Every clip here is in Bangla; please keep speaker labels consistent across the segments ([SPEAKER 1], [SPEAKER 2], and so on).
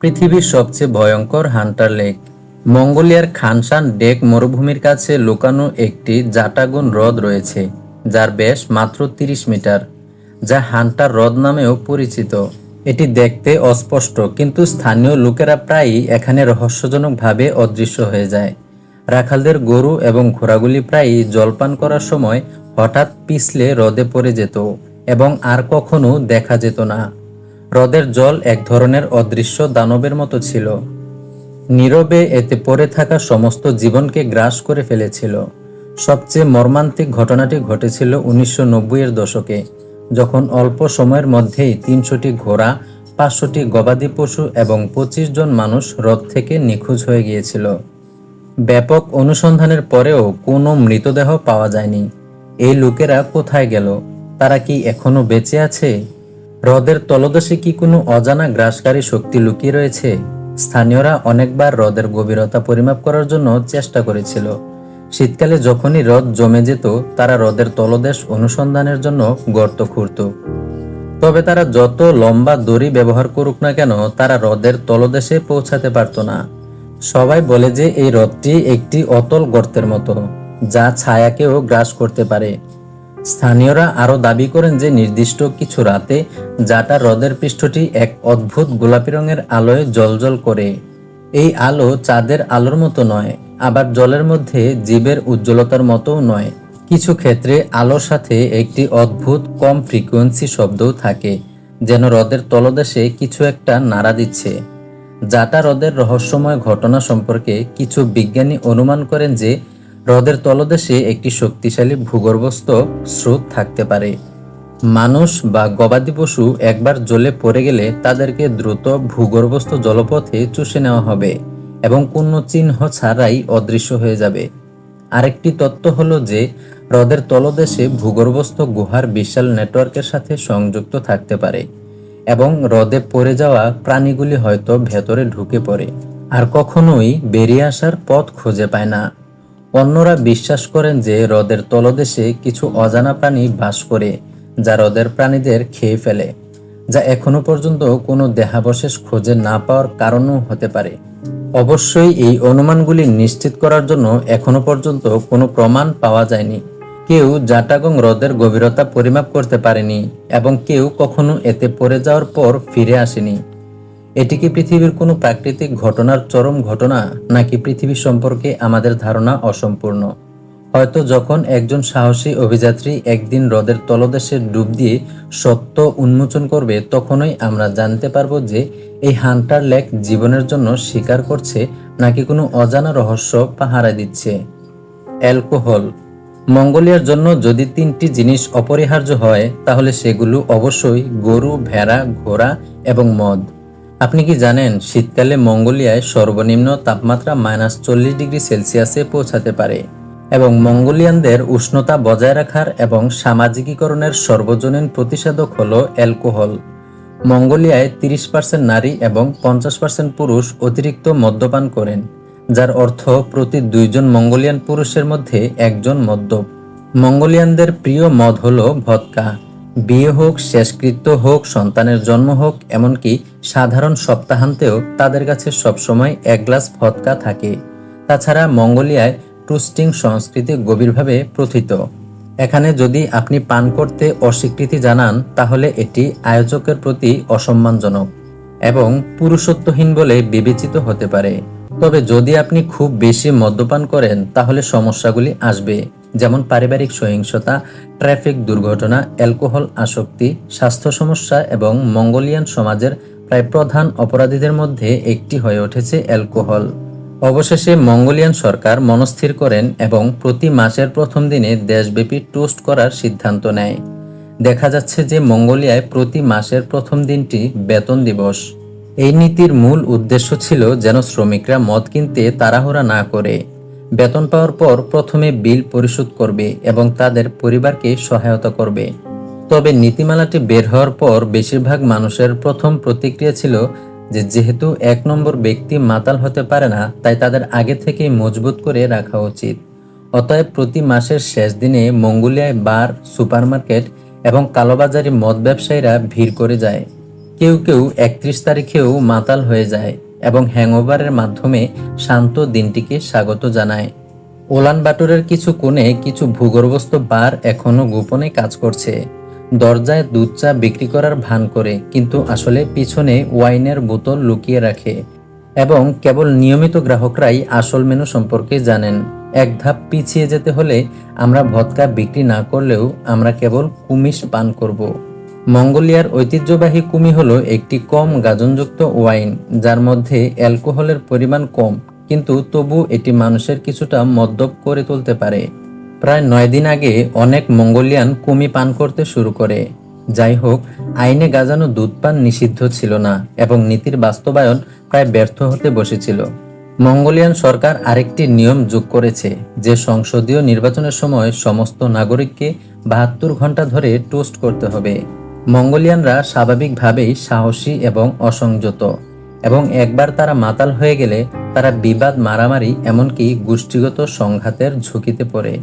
[SPEAKER 1] পৃথিবীর সবচেয়ে ভয়ঙ্কর হান্টার লেক। মঙ্গোলিয়ার খানসান ডেক মরুভূমির কাছে লুকানো একটি জাটাগুন হ্রদ রয়েছে, যার ব্যাস মাত্র 30 মিটার, যা হান্টার হ্রদ নামেও পরিচিত। এটি দেখতে অস্পষ্ট, কিন্তু স্থানীয় লোকেরা প্রায়ই এখানে রহস্যজনকভাবে অদৃশ্য হয়ে যায়। রাখালদের গরু এবং ঘোড়াগুলি প্রায়ই জলপান করার সময় হঠাৎ পিছলে হ্রদে পড়ে যেত এবং আর কখনো দেখা যেত না। হ্রদের জল এক ধরনের অদৃশ্য দানবের মতো ছিল। নীরবে এতে পড়ে থাকা সমস্ত জীবনকে গ্রাস করে ফেলেছিল। সবচেয়ে মর্মান্তিক ঘটনাটি ঘটেছিল উনিশশো এর দশকে, যখন অল্প সময়ের মধ্যেই তিনশোটি ঘোড়া, পাঁচশোটি গবাদি পশু এবং পঁচিশ জন মানুষ হ্রদ থেকে নিখোঁজ হয়ে গিয়েছিল। ব্যাপক অনুসন্ধানের পরেও কোনো মৃতদেহ পাওয়া যায়নি। এই লোকেরা কোথায় গেল? তারা কি এখনও বেঁচে আছে? হ্রদের তলদেশে কি কোনো অজানা গ্রাসকারী শক্তি লুকিয়ে রয়েছে? স্থানীয়রা অনেকবার হ্রদের গভীরতা পরিমাপ করার জন্য চেষ্টা করেছিল। শীতকালে যখনই হ্রদ জমে যেত, তারা হ্রদের তলদেশ অনুসন্ধানের জন্য গর্ত খুঁড়ত। তবে তারা যত লম্বা দড়ি ব্যবহার করুক না কেন, তারা হ্রদের তলদেশে পৌঁছাতে পারত না। সবাই বলে যে এই হ্রদটি একটি অতল গর্তের মতো, যা ছায়াকেও গ্রাস করতে পারে। স্থানীয়রা আরও দাবি করেন যে নির্দিষ্ট কিছু রাতে জাটা হ্রদের পৃষ্ঠটি এক অদ্ভুত গোলাপি রঙের আলোয় জলজল করে। এই আলো চাঁদের আলোর মতো নয়, আবার জলের মধ্যে জীবের উজ্জ্বলতার মতোও নয়। কিছু ক্ষেত্রে আলোর সাথে একটি অদ্ভুত কম ফ্রিকোয়েন্সি শব্দও থাকে, যেন হ্রদের তলদেশে কিছু একটা নাড়া দিচ্ছে। জাটা হ্রদের রহস্যময় ঘটনা সম্পর্কে কিছু বিজ্ঞানী অনুমান করেন যে হ্রদের তলদেশে একটি শক্তিশালী ভূগর্ভস্থ স্রোত থাকতে পারে। মানুষ বা গবাদি পশু একবার জলে পড়ে গেলে তাদেরকে দ্রুত ভূগর্ভস্থ জলপথে চুষে নেওয়া হবে এবং কোনো চিহ্ন ছাড়াই অদৃশ্য হয়ে যাবে। আরেকটি তত্ত্ব হলো যে, হ্রদের তলদেশে ভূগর্ভস্থ গুহার বিশাল নেটওয়ার্কের সাথে সংযুক্ত থাকতে পারে এবং হ্রদে পড়ে যাওয়া প্রাণীগুলি হয়তো ভেতরে ঢুকে পড়ে। আর কখনোই বেরিয়ে আসার পথ খুঁজে পায় না। অন্যরা বিশ্বাস করেন যে হ্রদের তলদেশে কিছু অজানা প্রাণী বাস করে, যা হ্রদের প্রাণীদের খেয়ে ফেলে, যা এখনও পর্যন্ত কোনো দেহাবশেষ খুঁজে না পাওয়ার কারণও হতে পারে। অবশ্যই এই অনুমানগুলি নিশ্চিত করার জন্য এখনও পর্যন্ত কোনো প্রমাণ পাওয়া যায়নি। কেউ জাটাগং হ্রদের গভীরতা পরিমাপ করতে পারেনি এবং কেউ কখনো এতে পড়ে যাওয়ার পর ফিরে আসেনি। এটি কি পৃথিবীর কোনো প্রাকৃতিক ঘটনার চরম ঘটনা, নাকি পৃথিবী সম্পর্কে আমাদের ধারণা অসম্পূর্ণ? হয়তো যখন একজন সাহসী অভিযাত্রী একদিন হ্রদের তলদেশে ডুব দিয়ে সত্য উন্মোচন করবে, তখনই আমরা জানতে পারব যে এই হান্টার লেক জীবনের জন্য স্বীকার করছে, নাকি কোনো অজানা রহস্য পাহারা দিচ্ছে। অ্যালকোহল। মঙ্গোলিয়ার জন্য যদি তিনটি জিনিস অপরিহার্য হয়, তাহলে সেগুলো অবশ্যই গরু, ভেড়া, ঘোড়া এবং মদ। আপনি কি জানেন, শীতকালে মঙ্গোলিয়ায় সর্বনিম্ন তাপমাত্রা মাইনাস চল্লিশ ডিগ্রি সেলসিয়াসে পৌঁছাতে পারে এবং মঙ্গোলিয়ানদের উষ্ণতা বজায় রাখার এবং সামাজিকীকরণের সর্বজনীন প্রতিষেধক হল অ্যালকোহল। মঙ্গোলিয়ায় তিরিশ পার্সেন্ট নারী এবং পঞ্চাশ পার্সেন্ট পুরুষ অতিরিক্ত মদ্যপান করেন, যার অর্থ প্রতি দুইজন মঙ্গোলিয়ান পুরুষের মধ্যে একজন মদ্যপ। মঙ্গোলিয়ানদের প্রিয় মদ হল ভদকা। বিয়ে হোক, শেষকৃত্য হোক, সন্তানের জন্ম হোক, এমনকি সাধারণ সপ্তাহান্তেও তাদের কাছে সবসময় এক গ্লাস ভদকা থাকে। তাছাড়া মঙ্গোলিয়ায় টুস্টিং সংস্কৃতি গভীরভাবে প্রথিত। এখানে যদি আপনি পান করতে অস্বীকৃতি জানান, তাহলে এটি আয়োজকের প্রতি অসম্মানজনক এবং পুরুষত্বহীন বলে বিবেচিত হতে পারে। তবে যদি আপনি খুব বেশি মদ্যপান করেন, তাহলে সমস্যাগুলি আসবে। যেমন পারিবারিক সহিংসতা, ট্রাফিক দুর্ঘটনা, অ্যালকোহল আসক্তি, স্বাস্থ্য সমস্যা এবং মঙ্গোলিয়ান সমাজের প্রায় প্রধান অপরাধীদের মধ্যে একটি হয়ে উঠেছে অ্যালকোহল। অবশেষে মঙ্গোলিয়ান সরকার মনস্থির করেন এবং প্রতি মাসের প্রথম দিনে দেশব্যাপী টোস্ট করার সিদ্ধান্ত নেয়। দেখা যাচ্ছে যে মঙ্গোলিয়ায় প্রতি মাসের প্রথম দিনটি বেতন দিবস। এই নীতির মূল উদ্দেশ্য ছিল যেন শ্রমিকরা মদ কিনতে তাড়াহুড়া না করে। বেতন পাওয়ার পর প্রথমে বিল পরিশোধ করবে এবং তাদের পরিবারকে সহায়তা করবে। তবে নীতিমালাটি বের হওয়ার পর বেশিরভাগ মানুষের প্রথম প্রতিক্রিয়া ছিল যে যেহেতু এক নম্বর ব্যক্তি মাতাল হতে পারে না, তাই তাদের আগে থেকেই মজবুত করে রাখা উচিত। অতএব প্রতি মাসের শেষ দিনে মঙ্গোলিয়ায় বার, সুপারমার্কেট এবং কালোবাজারি মদ ব্যবসায়ীরা ভিড় করে যায়। কেউ কেউ একত্রিশ তারিখেও মাতাল হয়ে যায়। এবং হ্যাংওভারের মাধ্যমে শান্ত দিনটিকে স্বাগত জানায়। ওলান বাটুরের কিছু কোণে কিছু ভূগর্ভস্থ বার এখনও গোপনে কাজ করছে। দরজায় দুধ চা বিক্রি করার ভান করে, কিন্তু আসলে পিছনে ওয়াইনের বোতল লুকিয়ে রাখে এবং কেবল নিয়মিত গ্রাহকরাই আসল মেনু সম্পর্কে জানেন। এক ধাপ পিছিয়ে যেতে হলে আমরা ভদকা বিক্রি না করলেও আমরা কেবল কুমিশ পান করব। মঙ্গোলিয়ার ঐতিহ্যবাহী কুমি হলো একটি কম গাজনযুক্ত ওয়াইন, যার মধ্যে অ্যালকোহলের পরিমাণ কম, কিন্তু তবু এটি মানুষের কিছুটা মদ্যপ করে তুলতে পারে। প্রায় নয় দিন আগে অনেক মঙ্গোলিয়ান কুমি পান করতে শুরু করে। যাই হোক, আইনে গাজানো দুধ পান নিষিদ্ধ ছিল না এবং নীতির বাস্তবায়ন প্রায় ব্যর্থ হতে বসেছিল। মঙ্গোলিয়ান সরকার আরেকটি নিয়ম যোগ করেছে, যে সংসদীয় নির্বাচনের সময় সমস্ত নাগরিককে বাহাত্তর ঘণ্টা ধরে টোস্ট করতে হবে। মঙ্গোলিয়ানরা স্বাভাবিকভাবেই সাহসী এবং অসংযত, এবং একবার তারা মাতাল হয়ে গেলে তারা বিবাদ, মারামারি, এমনকি গোষ্ঠীগত সংঘাতের ঝুঁকিতে পড়ে।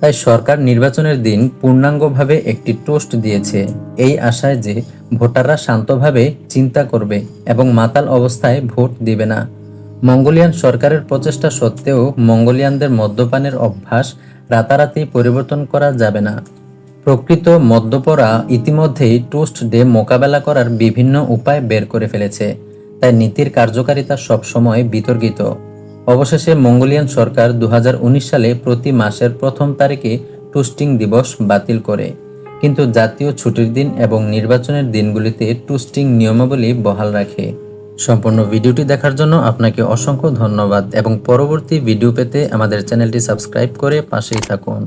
[SPEAKER 1] তাই সরকার নির্বাচনের দিন পূর্ণাঙ্গভাবে একটি টোস্ট দিয়েছে, এই আশায় যে ভোটাররা শান্তভাবে চিন্তা করবে এবং মাতাল অবস্থায় ভোট দিবে না। মঙ্গোলিয়ান সরকারের প্রচেষ্টা সত্ত্বেও মঙ্গোলিয়ানদের মদ্যপানের অভ্যাস রাতারাতি পরিবর্তন করা যাবে না। প্রকৃত মদ্যপরা ইতিমধ্যেই টোস্ট ডে মোকাবেলা করার বিভিন্ন উপায় বের করে ফেলেছে, তাই নীতির কার্যকারিতা সবসময় বিতর্কিত। অবশেষে মঙ্গোলিয়ান সরকার দু হাজার উনিশ সালে প্রতি মাসের প্রথম তারিখে টুস্টিং দিবস বাতিল করে। কিন্তু জাতীয় ছুটির দিন এবং নির্বাচনের দিনগুলিতে টুস্টিং নিয়মাবলী বহাল রাখে। সম্পূর্ণ ভিডিওটি দেখার জন্য আপনাকে অসংখ্য ধন্যবাদ এবং পরবর্তী ভিডিও পেতে আমাদের চ্যানেলটি সাবস্ক্রাইব করে পাশেই থাকুন।